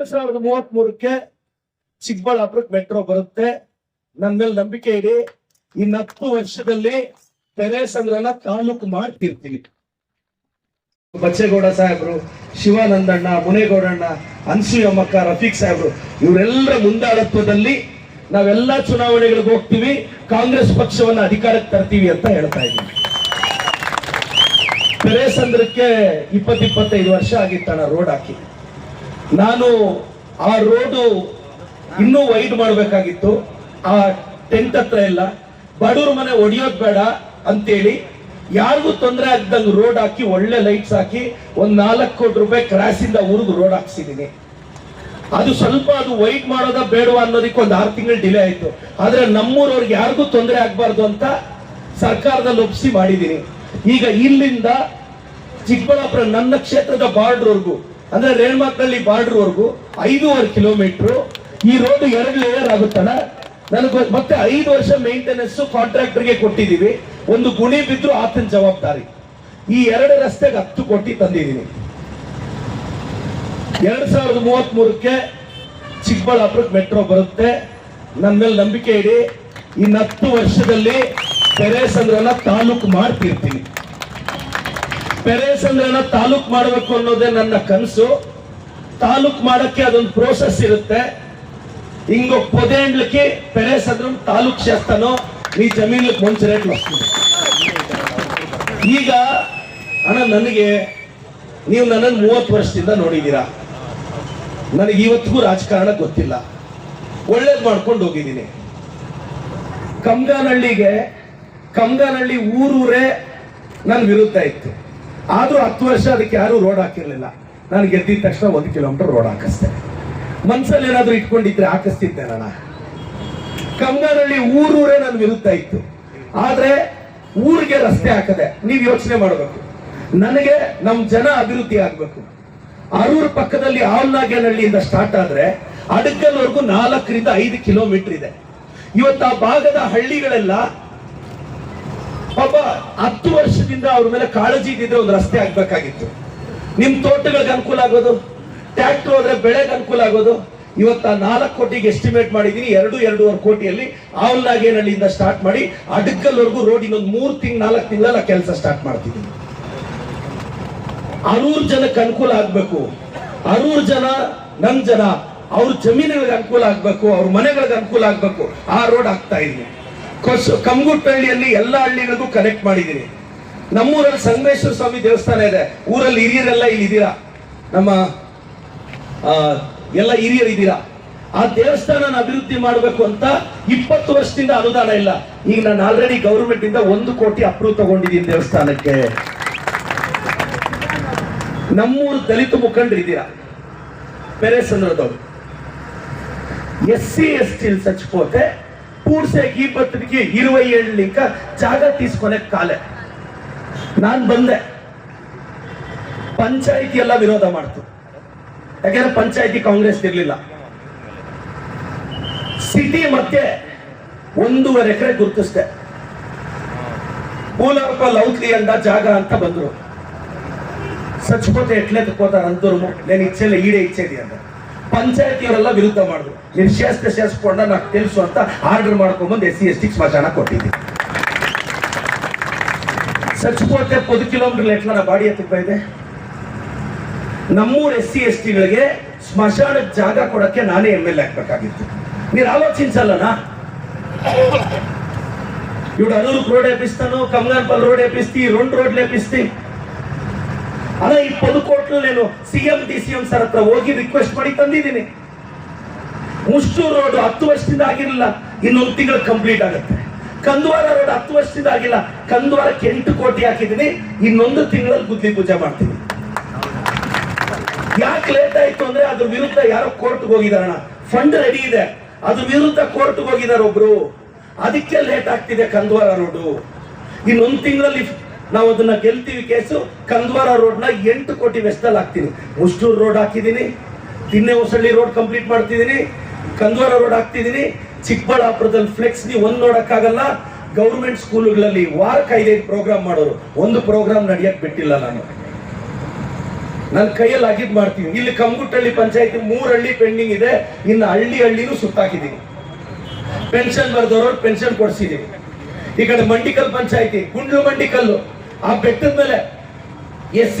ಎರಡ್ ಸಾವಿರದ ಮೂವತ್ತ್ ಮೂರಕ್ಕೆ ಚಿಕ್ಕಬಳ್ಳಾಪುರಕ್ಕೆ ಮೆಟ್ರೋ ಬರುತ್ತೆ. ನನ್ನ ನಂಬಿಕೆ ಇಡಿ ಇನ್ನ ಹತ್ತು ವರ್ಷದಲ್ಲಿ ತೆರೆ ಸಂಗ್ರಹ ತಾಲೂಕು ಮಾಡ್ತಿರ್ತೀವಿ ಬಚ್ಚೇಗೌಡ ಸಾಹೇಬ್ರು, ಶಿವಾನಂದಣ್ಣ ಮುನೇಗೌಡಣ್ಣ ಅನ್ಸೂಯಮ್ಮಕ್ಕ ರಫೀಕ್ ಸಾಹೇಬ್ರು, ಇವರೆಲ್ಲರ ಮುಂದಾಳತ್ವದಲ್ಲಿ ನಾವೆಲ್ಲ ಚುನಾವಣೆಗಳಿಗೆ ಹೋಗ್ತೀವಿ. ಕಾಂಗ್ರೆಸ್ ಪಕ್ಷವನ್ನ ಅಧಿಕಾರಕ್ಕೆ ತರ್ತೀವಿ ಅಂತ ಹೇಳ್ತಾ ಇದ್ದೀವಿ ತೆರೆ ಸಂದ್ರಕ್ಕೆ ಇಪ್ಪತ್ತಿಪ್ಪತ್ತೈದು ವರ್ಷ ಆಗಿತ್ತಣ್ಣ, ರೋಡ್ ಹಾಕಿ. ನಾನು ಆ ರೋಡು ಇನ್ನೂ ವೈಡ್ ಮಾಡಬೇಕಾಗಿತ್ತು. ಆ ಟೆಂಟ್ ಹತ್ರ ಎಲ್ಲ. ಬಡವ್ರ ಮನೆ ಒಡೆಯೋದು ಬೇಡ ಅಂತೇಳಿ ಯಾರಿಗೂ ತೊಂದರೆ ಆಗ್ದಂಗೆ ರೋಡ್ ಹಾಕಿ, ಒಳ್ಳೆ ಲೈಟ್ಸ್ ಹಾಕಿ, ಒಂದ್ ನಾಲ್ಕು ಕೋಟಿ ರೂಪಾಯಿ ಕ್ರಾಸಿಂದ ಊರಿಗೆ ರೋಡ್ ಹಾಕ್ಸಿದ್ದೀನಿ ಅದು ಸ್ವಲ್ಪ ಅದು ವೈಟ್ ಮಾಡೋದ ಬೇಡವಾ ಅನ್ನೋದಕ್ಕೆ ಒಂದು ಆರು ತಿಂಗಳು ಡಿಲೇ ಆಯ್ತು. ಆದ್ರೆ ನಮ್ಮೂರವ್ರಿಗೆ ಯಾರಿಗೂ ತೊಂದರೆ ಆಗಬಾರ್ದು ಅಂತ ಸರ್ಕಾರದಲ್ಲಿ ಒಪ್ಪಿಸಿ ಮಾಡಿದ್ದೀನಿ ಈಗ ಇಲ್ಲಿಂದ ಚಿಕ್ಕಬಳ್ಳಾಪುರ, ನನ್ನ ಕ್ಷೇತ್ರದ ಬಾರ್ಡ್ರ್ವರೆಗೂ ಅಂದ್ರೆ ರೇಣಮಾಕ್ನಳ್ಳಿ ಬಾರ್ಡ್ರ್ವರೆಗೂ ಐದೂವರೆ ಕಿಲೋಮೀಟರ್ ಈ ರೋಡ್ ಎರಡು ಲೇಯರ್ ಆಗುತ್ತಲ್ಲ ನನಗೆ ಮತ್ತೆ ಐದು ವರ್ಷ ಮೇಂಟೆನೆನ್ಸ್ ಕಾಂಟ್ರಾಕ್ಟರ್ಗೆ ಕೊಟ್ಟಿದ್ದೀವಿ ಒಂದು ಗುಣಿ ಬಿದ್ದರೂ ಆತನ ಜವಾಬ್ದಾರಿ. ಈ ಎರಡು ರಸ್ತೆಗೆ ಹತ್ತು ಕೋಟಿ ತಂದಿದ್ದೀನಿ ಎರಡ್ ಸಾವಿರದ ಮೂವತ್ತ್ ಮೂರಕ್ಕೆ ಚಿಕ್ಕಬಳ್ಳಾಪುರಕ್ಕೆ ಮೆಟ್ರೋ ಬರುತ್ತೆ. ನನ್ನ ಮೇಲೆ ನಂಬಿಕೆ ಇಡಿ. ಇನ್ನು ಹತ್ತು ವರ್ಷದಲ್ಲಿ ತೆರೆ ಸಂಗ್ರಹನ ತಾಲೂಕು ಮಾಡ್ತಿರ್ತೀನಿ. ಪೆರೇಸಂದ್ರನ ತಾಲೂಕ್ ಮಾಡಬೇಕು ಅನ್ನೋದೇ ನನ್ನ ಕನಸು. ತಾಲೂಕ್ ಮಾಡಕ್ಕೆ ಅದೊಂದು ಪ್ರೋಸೆಸ್ ಇರುತ್ತೆ. ಹಿಂಗ ಪೊದೆ ಅಂಡ್ಲಿಕ್ಕೆ ಪೆರೇಸಂದ್ರಂ ತಾಲೂಕ್ ಶಾಸ್ತ್ರನೋ ಈ ಜಮೀನ್ಲಿಕ್ಕೆ ಮುಂಚೆ ರೇಟ್ ಈಗ ಅಣ್ಣ ನನಗೆ, ನೀವು ನನ್ನನ್ನು ಮೂವತ್ತು ವರ್ಷದಿಂದ ನೋಡಿದ್ದೀರಾ. ನನಗೆ ಇವತ್ತಿಗೂ ರಾಜಕಾರಣ ಗೊತ್ತಿಲ್ಲ. ಒಳ್ಳೇದು ಮಾಡ್ಕೊಂಡು ಹೋಗಿದ್ದೀನಿ. ಕಮ್ಗಾನಹಳ್ಳಿಗೆ ಕಮ್ಗಾನಹಳ್ಳಿ ಊರೂರೇ ನನ್ನ ವಿರುದ್ಧ ಇತ್ತು. ಆದ್ರೂ ಹತ್ತು ವರ್ಷ ಅದಕ್ಕೆ ಯಾರು ರೋಡ್ ಹಾಕಿರಲಿಲ್ಲ. ನಾನು ಗೆದ್ದಿದ ತಕ್ಷಣ ಒಂದು ಕಿಲೋಮೀಟರ್ ರೋಡ್ ಹಾಕಿಸ್ದೆ. ಮನ್ಸಲ್ಲಿ ಏನಾದರೂ ಇಟ್ಕೊಂಡಿದ್ರೆ ಹಾಕಿಸ್ತಿದ್ದೆ ನಾನು. ಕಮ್ಗಾನಹಳ್ಳಿ ಊರೂರೇ ನನ್ನ ವಿರುದ್ಧ ಇತ್ತು. ಆದರೆ ಊರಿಗೆ ರಸ್ತೆ ಹಾಕದೆ ನೀವು ಯೋಚನೆ ಮಾಡಬೇಕು. ನನಗೆ ನಮ್ಮ ಜನ ಅಭಿವೃದ್ಧಿ ಆಗಬೇಕು. ಅರೂರ್ ಪಕ್ಕದಲ್ಲಿ ಆಲ್ನಾಗೇನಹಳ್ಳಿಯಿಂದ ಸ್ಟಾರ್ಟ್ ಆದರೆ ಅಡಕಲ್ವರೆಗೂ ನಾಲ್ಕರಿಂದ ಐದು ಕಿಲೋಮೀಟರ್ ಇದೆ. ಇವತ್ತು ಆ ಭಾಗದ ಹಳ್ಳಿಗಳೆಲ್ಲ ಪಾಪ ಹತ್ತು ವರ್ಷದಿಂದ ಅವ್ರ ಮೇಲೆ ಕಾಳಜಿ ಇದ್ದಿದ್ರೆ ಒಂದು ರಸ್ತೆ ಆಗ್ಬೇಕಾಗಿತ್ತು. ನಿಮ್ ತೋಟಗಳಿಗೆ ಅನುಕೂಲ ಆಗೋದು ಟ್ರ್ಯಾಕ್ಟರ್ ಹೋದ್ರೆ ಬೆಳೆಗೆ ಅನುಕೂಲ ಆಗೋದು. ಇವತ್ತ ನಾಲ್ಕು ಕೋಟಿಗೆ ಎಸ್ಟಿಮೇಟ್ ಮಾಡಿದೀನಿ, ಎರಡು, ಎರಡೂವರೆ ಕೋಟಿಯಲ್ಲಿ ಆವಲ್ನಾಗೇನಹಳ್ಳಿಯಿಂದ ಸ್ಟಾರ್ಟ್ ಮಾಡಿ ಅಡಕಲ್ವರೆಗೂ ರೋಡ್ ಇನ್ನೊಂದು ಮೂರು ತಿಂಗ್, ನಾಲ್ಕು ತಿಂಗಳ ಕೆಲಸ ಸ್ಟಾರ್ಟ್ ಮಾಡ್ತಿದ್ದೀನಿ. ಅರೂರ್ ಜನಕ್ಕೆ ಅನುಕೂಲ ಆಗ್ಬೇಕು. ಅರೂರ್ ಜನ ನಮ್ ಜನ, ಅವ್ರ ಜಮೀನುಗಳಿಗೆ ಅನುಕೂಲ ಆಗ್ಬೇಕು, ಅವ್ರ ಮನೆಗಳಿಗೆ ಅನುಕೂಲ ಆಗ್ಬೇಕು. ಆ ರೋಡ್ ಆಗ್ತಾ ಇದೀನಿ ಕೊಸ್ ಕಮ್ಗುಟ್ಟಹಳ್ಳಿಯಲ್ಲಿ ಎಲ್ಲ ಹಳ್ಳಿಗಳಿಗೂ ಕನೆಕ್ಟ್ ಮಾಡಿದ್ದೀನಿ. ನಮ್ಮೂರಲ್ಲಿ ಸಂಗಮೇಶ್ವರ ಸ್ವಾಮಿ ದೇವಸ್ಥಾನ ಇದೆ. ಊರಲ್ಲಿ ಹಿರಿಯರೆಲ್ಲ ಇಲ್ಲಿ ಇದ್ದೀರಾ ನಮ್ಮ ಎಲ್ಲ ಹಿರಿಯರು ಇದ್ದೀರಾ? ಆ ದೇವಸ್ಥಾನನ ಅಭಿವೃದ್ಧಿ ಮಾಡಬೇಕು ಅಂತ ಇಪ್ಪತ್ತು ವರ್ಷದಿಂದ ಅನುದಾನ ಇಲ್ಲ. ಈಗ ನಾನು ಆಲ್ರೆಡಿ ಗೌರ್ಮೆಂಟ್ ಇಂದ ಒಂದು ಕೋಟಿ ಅಪ್ರೂವ್ ತಗೊಂಡಿದ್ದೀನಿ ದೇವಸ್ಥಾನಕ್ಕೆ. ನಮ್ಮೂರು ದಲಿತ ಮುಖಂಡರಿದ್ದೀರಾ ಬೇರೆ ಸಂದರ್ಭದವರು ಎಸ್ ಸಿ ಎಸ್ ಟಿ ಸಚ್ಕೋತೆ చచ్చిపోతే పూడ్సే గీపత్రికి ఇరవై ఏళ్ళు ఇంకా జాగా తీసుకునే కాలే ನಾನು ಬಂದೆ ಪಂಚಾಯಿತಿ ಎಲ್ಲ ವಿರೋಧ ಮಾಡ್ತು ಯಾಕಂದ್ರೆ ಪಂಚಾಯಿತಿ ಕಾಂಗ್ರೆಸ್ ಇರ್ಲಿಲ್ಲ ಸಿಟಿ ಮತ್ತೆ ಒಂದೂವರೆ ಎಕರೆ ಗುರುತಿಸ್ದೆ పూలవరప లౌత్లి అండ జాగా అంతా బంధురు చచ్చిపోతే ఎట్లెత్తుకుపోతారు అందరూ నేను ఇచ్చేలే ఈడే ఇచ్చేది అంట పంచాయతీ ಅವರೆಲ್ಲ ವಿರುದ್ಧ ಮಾಡಿದ್ರು ನೀವು ಶಾಸ್ತ್ರ ಶಾಸ್ಕೊಂಡ నాకు తెలుసు ಅಂತ order ಮಾಡ್ಕೊಂಬಂದು S C S T ಸ್ಮಶಾನ ಕೊಟ್ಟಿದ್ದೆ చచ్చిపోతే పది కిలోమీటర్లు ఎట్లా నా బాడీ ఎత్తుకుపోయింది ನಮ್ಮೂರು ಎಸ್ ಸಿ ಎಸ್ ಟಿಗಳಿಗೆ ಸ್ಮಶಾನಕ್ಕೆ ಜಾಗ ಕೊಡಕ್ಕೆ ನಾನೇ ಎಮ್ ಎಲ್ ಆಗ್ಬೇಕಾಗಿತ್ತು మీరు ఆలోచించాలనా ఇప్పుడు అనూరుకు రోడ్ వేపిస్తాను కమలాన్పల్లి రోడ్ వేపిస్తే ఈ రెండు రోడ్లు వేపిస్తే ಅಲ್ಲ ಈ ಪದು ಕೋಟ್ಲ ನಾನು C M, D C M sir ಹತ್ರ ಹೋಗಿ ರಿಕ್ವೆಸ್ಟ್ ಮಾಡಿ ತಂದಿದ್ದೀನಿ. ಮುಷ್ಟೂರು ರೋಡ್ ಹತ್ತು ವರ್ಷದಿಂದ ಆಗಿರಲಿಲ್ಲ ಇನ್ನೊಂದು ತಿಂಗಳು ಕಂಪ್ಲೀಟ್ ಆಗುತ್ತೆ. ಕಂದುವಾರ ರೋಡ್ ಹತ್ತು ವರ್ಷದಿಂದ ಆಗಿಲ್ಲ, ಕಂದುವಾರಕ್ಕೆ ಎಂಟು ಕೋಟಿ ಹಾಕಿದ್ದೀನಿ, ಇನ್ನೊಂದು ತಿಂಗಳಲ್ಲಿ ಗುದ್ದಿ ಪೂಜೆ ಮಾಡ್ತೀನಿ. ಯಾಕೆ ಲೇಟ್ ಆಯ್ತು ಅಂದ್ರೆ ಅದ್ರ ವಿರುದ್ಧ ಯಾರೋ ಕೋರ್ಟ್ಗೆ ಹೋಗಿದಾರಣ ಫಂಡ್ ರೆಡಿ ಇದೆ. ಅದ್ರ ವಿರುದ್ಧ ಕೋರ್ಟ್ಗೆ ಹೋಗಿದಾರ ಒಬ್ರು. ಅದಕ್ಕೆ ಲೇಟ್ ಆಗ್ತಿದೆ ಕಂದುವಾರ ರೋಡು ಇನ್ನೊಂದು ತಿಂಗಳಲ್ಲಿ ನಾವು ಅದನ್ನ ಗೆಲ್ತೀವಿ ಕೇಸು. ಕಂದ್ವಾರ ರೋಡ್ನ ಎಂಟು ಕೋಟಿ ವೆಚ್ಚದಲ್ಲಿ ಹಾಕ್ತೀನಿ. ಮುಷ್ಟೂರು ರೋಡ್ ಹಾಕಿದ್ದೀನಿ. ತಿನ್ನೆ ಹೊಸಳ್ಳಿ ರೋಡ್ ಕಂಪ್ಲೀಟ್ ಮಾಡ್ತಿದ್ದೀನಿ. ಕಂದ್ವಾರ ರೋಡ್ ಹಾಕ್ತಿದ್ದೀನಿ. ಚಿಕ್ಕಬಳ್ಳಾಪುರದಲ್ಲಿ ಫ್ಲೆಕ್ಸ್ ನೀವು ಒಂದು ನೋಡೋಕ್ಕಾಗಲ್ಲ. ಗೌರ್ಮೆಂಟ್ ಸ್ಕೂಲುಗಳಲ್ಲಿ ವಾರಕ್ಕೆ ಐದೈದು ಪ್ರೋಗ್ರಾಮ್ ಮಾಡೋರು. ಒಂದು ಪ್ರೋಗ್ರಾಮ್ ನಡೆಯೋಕೆ ಬಿಟ್ಟಿಲ್ಲ ನಾನು. ನನ್ನ ಕೈಯಲ್ಲಿ ಆಗಿದ್ ಮಾಡ್ತೀನಿ. ಇಲ್ಲಿ ಕಂಗುಟ್ಟಳ್ಳಿ ಪಂಚಾಯತಿ ಮೂರು ಹಳ್ಳಿ ಪೆಂಡಿಂಗ್ ಇದೆ. ಇನ್ನು ಹಳ್ಳಿ ಹಳ್ಳಿನೂ ಸುತ್ತಾಕಿದ್ದೀನಿ. ಪೆನ್ಷನ್ ಬರ್ದವ್ರವ್ರು ಪೆನ್ಷನ್ ಕೊಡಿಸಿದ್ದೀನಿ ಈ ಕಡೆ ಮಂಡಿಕಲ್ ಪಂಚಾಯತಿ, ಗುಂಡ್ಲು ಮಂಡಿಕಲ್ಲು. ಆ ಬೆಟ್ಟದ ಮೇಲೆ ಎಸ್ ಸಿ